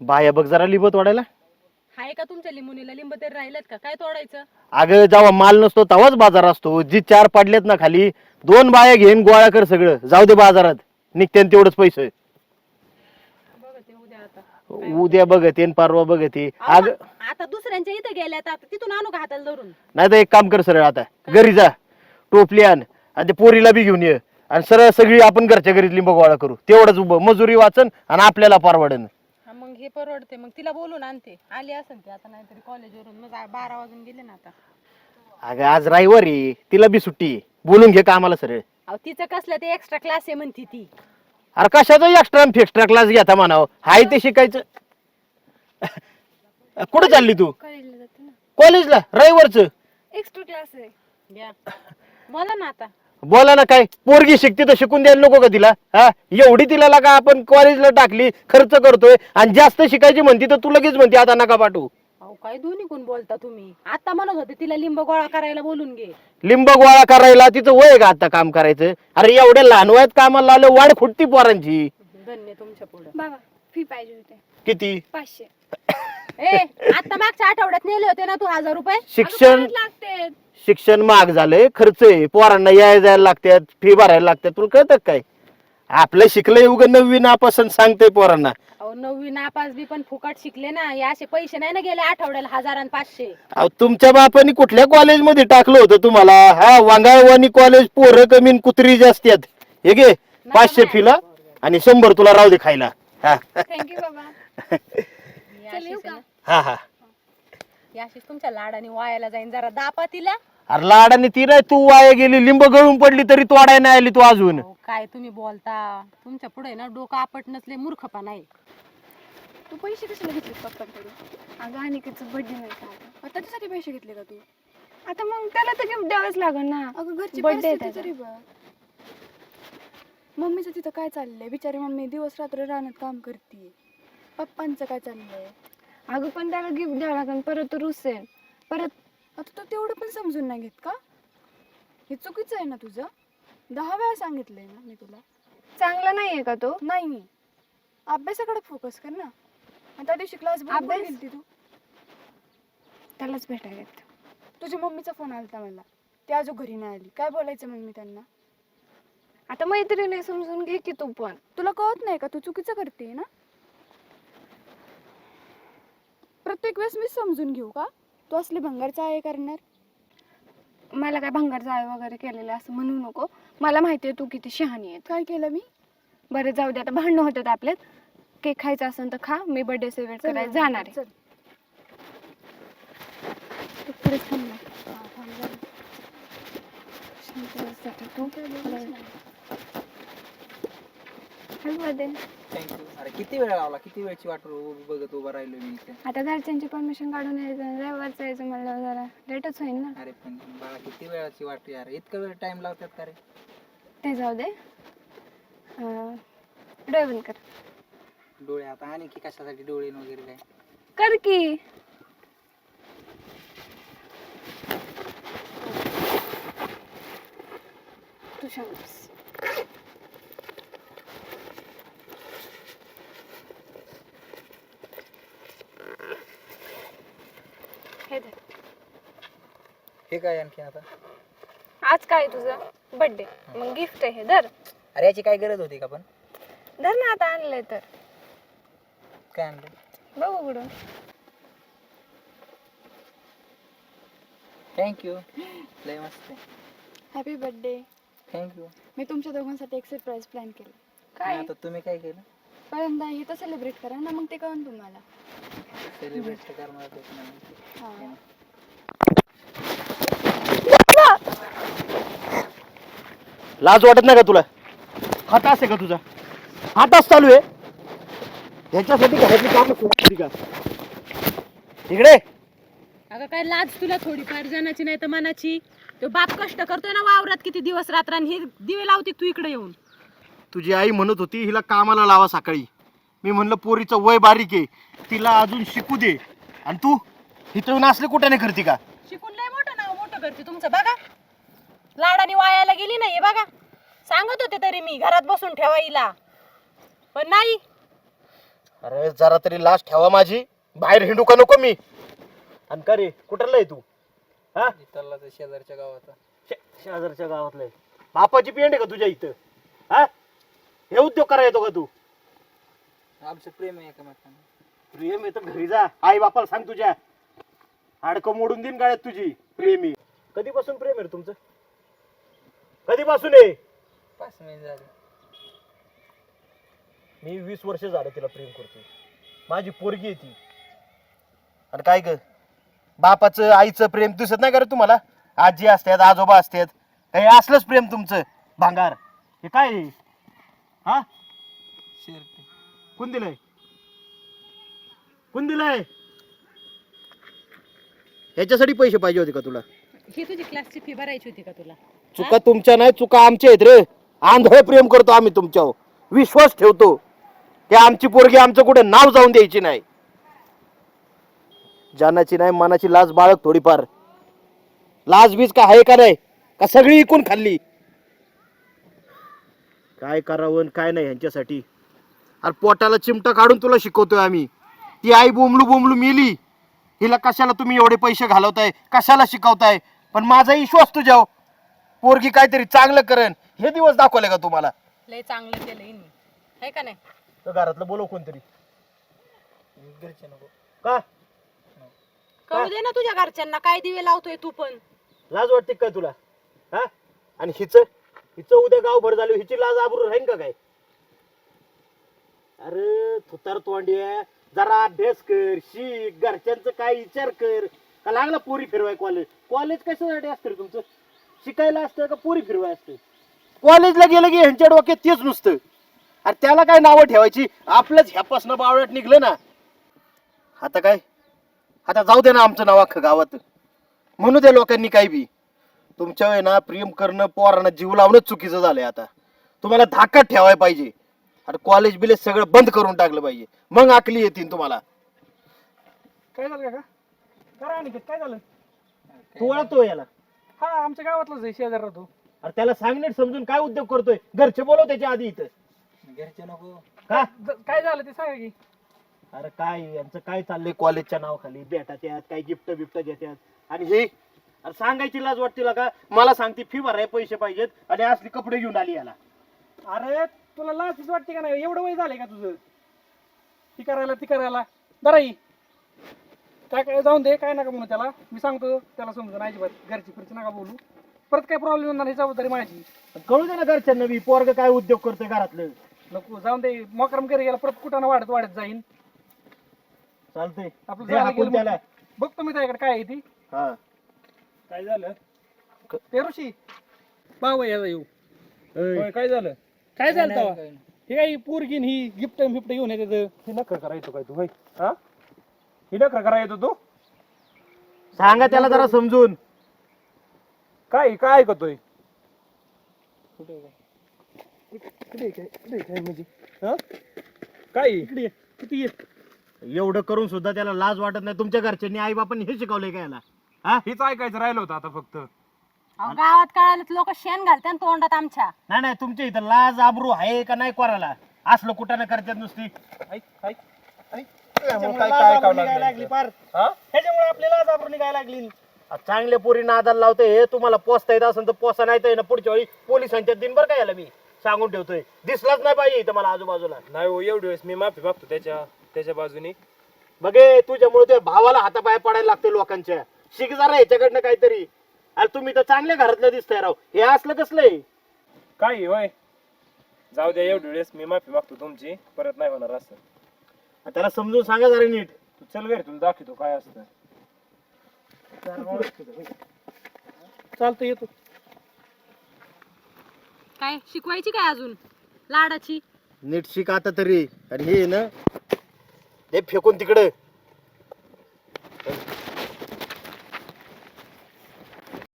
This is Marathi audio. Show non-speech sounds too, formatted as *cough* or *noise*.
बाया बघ जरा लिबत वाढायला. हाय का तुमच्या लिंबुनीला? लिंब तरी राहिलेत का? काय तोडायचं? अगं जेव्हा माल नसतो तेव्हाच बाजार असतो. जी चार पाडलेत ना खाली दोन बाया घेऊन गोळा कर सगळं. जाऊ दे बाजारात. निघते तेवढंच पैसे. बघ ते उद्या आता. उद्या बघते परवा बघते. अग आता दुसऱ्यांच्या इथं गेल्यात आता. तिथून आणू का हाताला धरून? नाही तर एक काम कर सरळ आता. घरी जा. टोपली आण. आणि ते पोरीला बी घेऊन ये. आणि सरळ सगळी आपण घरच्या घरीत लिंब गोळा करू. तेवढंच उभं. मजुरी वाचन आणि आपल्याला परवडन. हा, परवडते मग तिला बोलून आणते. आली असेल ते आता नाहीतरी कॉलेजवरून मग आ- बारा वाजून गेले ना आता. अगं आज रविवारी तिला बी सुट्टी आहे. बोलून घे कामाला सरळ. अहो तिचं कसलं ते एक्स्ट्रा क्लास आहे म्हणती ती. अरे कशाचा एक्स्ट्रा एक्स्ट्रा क्लास घ्या म्हणावं? हाय ते शिकायचं. *laughs* कुठं चालली तू? कॉलेजला जाते ना. कॉलेजला रविवारचं? एक्स्ट्रा क्लास आहे. घ्या बोला ना आता. बोला ना काय पोरगी शिकते तर शिकून द्यायला नको का तिला? हा? एवढी तिला लागा आपण कॉलेजला टाकली खर्च करतोय आणि जास्त शिकायची म्हणती तर तू लगेच म्हणते आता नका पाठवू. अहो काय दोन्ही कोण बोलता तुम्ही? आता म्हणत होते तिला लिंब गोळा करायला बोलून घे. लिंब गोळा करायला तिचं वय आहे का आता काम करायचं? अरे एवढ्या लहान वयात कामाला आलं वाढ खुटती पोरांची. धन्य तुमच्यापुढे. बाबा फी पाहिजे होते. किती? पाचशे. ए आता मागच्या आठवड्यात नेले होते ना तू हजार रुपये? शिक्षण लागते शिक्षण महाग झालंय खर्च आहे. पोरांना यायला जायला लागतात फी भरायला लागतात. तुला कळतं का काय? आपलं शिकलंय उगं नववी नापासून सांगतंय पोरांना. अहो नववी नापास बी पण फुकट शिकले ना. हे असे पैसे नाही ना गेले आठवड्याला हजार आणि पाचशे. अहो तुमच्या बापाने कुठल्या कॉलेजमध्ये टाकलं होतं तुम्हाला? हा वांगाळवानी कॉलेज पोरं कमी न कुत्री जास्ती आहेत. हे घे पाचशे फिला आणि शंभर तुला राहू दे खायला. हा. थँक्यू बाबा. *laughs* चल येऊ का? हा हा. हे अशीच तुमच्या लाडाने वायाला जाईन जरा दापा तिला. अरे लाडाने ती नाही तू वाया गेली लिंब गळून पडली तरी तोडाय नाही आली तू अजून. अहो, काय तुम्ही बोलता? तुमच्यापुढे ना डोकं आपट नसले मूर्खपणा आहे. तू पैसे कशाला घेतले पप्पांकडून? अगं अनिकेचं बर्थडे नाही का? आता त्याच्यासाठी पैसे घेतले का तू? आता मग त्याला तर गिफ्ट द्यावंच लागेल ना. अगं घरची बर्थडे तरी बघ. मम्मीचं तिथं काय चाललंय? बिचारी मम्मी दिवस रात्र रानात काम करते पप्पांचं काय चाललंय? अगं पण त्याला गिफ्ट द्यावं लागेल परत रुसेल परत आता तू तेवढं पण समजून नाही घेत का? हे चुकीचं आहे ना तुझं? दहा वेळा सांगितलंय ना मी तुला. चांगला नाही आहे का तो? नाही अभ्यासाकडे फोकस कर ना. आणि त्या दिवशी क्लास अभ्यास? तू. त्यालाच भेटायला तुझ्या मम्मीचा फोन आलता मला. ती अजून घरी नाही आली. काय बोलायचं मग मी त्यांना? आता मैत्रिणी समजून घे की तू पण. तुला कळत नाही का? तू चुकीचं करते ना? प्रत्येक वेळेस मी समजून घेऊ का? तू असले भंगारचा आहे करणार. मला काय भंगारचा आहे वगैरे केलेलं असं म्हणू नको. मला माहिती आहे तू किती शहाणी आहे. काय केलं मी? बरं जाऊ दे आता. भांडणं होतात आपल्यात केक खायचा असेल तर खा. मी बर्थडे सेलिब्रेट करायला जाणार आहे. तू पुढेच थांब ना. शांत बस जरा तू. Happy birthday. थँक्यू अरे किती वेळ लावला? किती वेळची वाट उभी बघत उभा राहिलो मी इथे? आता घरच्यांची परमिशन काढून यायचं रविवारचं यायचं म्हणलं जरा. लेटच होईल ना. अरे पण बाळा किती वेळाची वाट यार? इतका वेळ टाइम लावतात का रे? ते जाऊ दे. अं, डोळे बंद कर. डोळे आता की कशासाठी डोळे न वगैरे काय? कर की. तू शांत बस. हे काय आणखी आता? आज काय तुझं? बर्थडे मग गिफ्ट आहे धर. अरे याची काय गरज होती का पण? धर ना आता आणलंय तर. काय आणलं बघू कुठं थँक्यू लय मस्त हॅपी बर्थडे थँक्यू मी तुमच्या दोघांसाठी एक सरप्राईज प्लॅन केलं. काय? आता तुम्ही काय केलं? पहिल्यांदा हे तर सेलिब्रेट करा ना मग ते कळन तुम्हाला. सेलिब्रेट करणार होते. हा. लाज वाटत नाही का तुला? हात आहे का तुझा? हाताच चालू आहे. ह्याच्यासाठी घरातली काम सोडली का? इकडे. अगं काय लाज तुला थोडीफार? जनाची नाही तर मनाची. तो बाप कष्ट करतोय ना वावरात किती दिवस रात्र आणि हे दिवे लावते तू इकडे येऊन. तुझी आई म्हणत होती हिला कामाला लावा सकाळी. मी म्हणलं पोरीचं वय बारीक आहे. तिला अजून शिकू दे. आणि तू इथं असले कुठे नाही करते का? शिकून लय मोठं नाव मोठं करते. तुमचं बघा. लाडाने वायाला गेली नाही हे बघा. सांगत होते तरी मी घरात बसून ठेवा हिला. पण नाही. अरे जरा तरी लाज ठेवा माझी. बाहेर हिंडू का नको मी? आणि का रे कुठला आहे तू? हा? तर शेजारच्या गावाचा. शे- शेजारच्या गावातलं. आहे. बापाची पेंड आहे का तुझ्या इथं? हा? हे उद्योग करा येतो का तू? आमचं प्रेम आहे एकमेकांना. प्रेम आहे तर घरी जा. आई बापाला सांग तुझ्या. हाडकं मोडून देईन गाड्यात तुझी. प्रेमी. कधीपासून प्रेम आहे रे तुमचं? कधीपासून आहे? पाच महिने झाले. मी वीस वर्ष झालं तिला प्रेम करतोय. माझी पोरगी आहे ती. आणि काय ग? बापाचं आईचं प्रेम दिसत नाही का रे तुम्हाला? आजी असतात आजोबा असतात. काही असलंच प्रेम तुमचं. भांगार. हे काय आहे? हा? शेरते. कोण दिलंय? कोण दिलंय? याच्यासाठी पैसे पाहिजे होते का तुला? ही तुझी क्लासची फी भरायची होती का तुला? चुका तुमच्या नाही चुका आमच्या आहेत रे. आंधळे प्रेम करतो आम्ही तुमच्यावर. विश्वास ठेवतो. की आमची पोरगी आमचं कुठे नाव जाऊन द्यायची नाही. जानाची नाही मनाची लाज बाळग थोडीफार. लाज बीज का आहे का नाही? का सगळी इकून खाल्ली? काय करावं आणि काय नाही यांच्यासाठी अरे पोटाला चिमटा काढून तुला शिकवतोय आम्ही. ती आई बोंबलू बोंबलू मिली. हिला कशाला तुम्ही एवढे पैसे घालवताय? कशाला शिकवताय? पण माझा विश्वास तुझ्यावर. पोरगी काहीतरी चांगलं करेन. हे दिवस दाखवले का तुम्हाला? लय चांगलं केलं हिने. आहे का नाही? तर घरातलं बोलव कोणतरी. घरचे नको. का? कळू दे ना तुझ्या घरच्यांना काय दिवे लावतोय तू पण. लाज वाटते काय तुला? हा? आणि हिच हिचं उद्या गावभर झालं हिची लाज आबरू राहीन का काय? अरे थुतार तोंडी आहे. जरा अभ्यास कर शिक घरच्यांचं काय विचार कर. का लागला पोरी फिरवाय कॉलेज कॉलेज कशासाठी असतं रे तुमचं? शिकायला असतं का पोरी फिरवाय असतं? कॉलेजला गेलं की ह्यांच्या डोक्यात तेच नुसतं. अरे त्याला काय नावं ठेवायची? आपलंच ह्यापासनं बावळ्यात निघलं ना. आता काय? आता जाऊ दे ना आमचं नाव अख्खं गावात. म्हणू दे लोकांनी काही बी. तुमच्या वेळी ना प्रेम करणं पोरांना जीव लावणं चुकीचं झालंय आता. तुम्हाला धाकात ठेवायला पाहिजे. आता कॉलेज बिलेज सगळं बंद करून टाकलं पाहिजे. मग आकली येतील तुम्हाला. काय झालं का काय झालं? तू ओळखतो याला. हा आमच्या गावातलाच आहे शेजार राहतो. अरे त्याला सांग नीट समजून काय उद्योग करतोय. घरचे बोलव त्याच्या आधी इथं. घरचे नको. का? ज- काय झालं ते सांगा की. अरे काय यांचं काय चाललंय कॉलेजच्या नावाखाली? भेटात यात काय गिफ्ट बिफ्ट घेतात आणि हे अरे सांगायची लाज वाटते तुला का? मला सांगते फी भराय पैसे पाहिजेत आणि असली कपडे घेऊन आली याला. अरे तुला लाचीच वाटते का नाही? एवढं वय झालंय का तुझं? ती करायला ती करायला. दराई काय काय जाऊन दे काय नका म्हणू त्याला. मी सांगतो त्याला समजून अजिबात. घरची फिरची नका बोलू. परत काय प्रॉब्लेम होणार नाही जबाबदारी माझी. कळू दे ना घरच्यांना बी पोरग काय उद्योग करतोय घरातलं. नको जाऊन दे. मोकरम घरी गेला परत कुठं वाढत वाढत जाईन. चालतंय. आपलं दे झालं हाकून गेलं त्याला. मग. बघतो मी त्याच्याकडे काय आहे ती. हा. काय झालं? ते ऋषी. बाबा याचा येऊ. काय झालं? काय झालं तेव्हा. हे काय पोरगीन ही गिफ्ट बिफ्ट घेऊन येते हे करायचो काय तू होय? हा? ही नखर करायचो तू? सांगा त्याला जरा समजून. काय काय ऐकतोय? काय म्हणजे. हा? काय? इकडे किती ये. एवढं करून सुद्धा त्याला लाज वाटत नाही. तुमच्या घरच्यांनी आई बापांनी हे शिकवलंय का याला? हा? हेच ऐकायचं राहिलं होतं आता फक्त. अहो, गावात कळालं लोक शेण घालते तोंडात आमच्या. नाही नाही तुमच्या इथं लाज आबरू आहे का नाही कोणाला? असलं कुठं करतात नुसती. ऐक ऐक ऐक. काय काय निघायला लागलं पार हा? ह्याच्यामुळे आपल्याला निघायला लागली. आ, चांगल्या पोरी नादाला लावतोय हे तुम्हाला पोचता येत असेल तर पोसा नाही तर ना पुढच्या वेळी पोलिसांच्या दिन बरं का याला मी? सांगून ठेवतोय. दिसलाच नाही पाहिजे इथं मला आजूबाजूला. नाही हो एवढी वेळेस मी माफी मागतो त्याच्या त्याच्या बाजूने. बघे तुझ्यामुळे त्या भावाला हातापाय पडायला लागते लोकांच्या. शिक जरा ह्याच्याकडनं काहीतरी. अरे तुम्ही तर चांगल्या घरातलं दिसताय राव. हे असलं कसलंय काय होय? जाऊ द्या एवढी वेळेस मी माफी मागतो तुमची. परत नाही होणार असं. त्याला समजून सांगा जरा नीट. तू चल घरी तुला दाखवतो काय असतं. चालतं येतो. काय शिकवायची काय अजून? लाडाची? नीट शिक आता तरी. आणि हे ना हे फेकून तिकडं.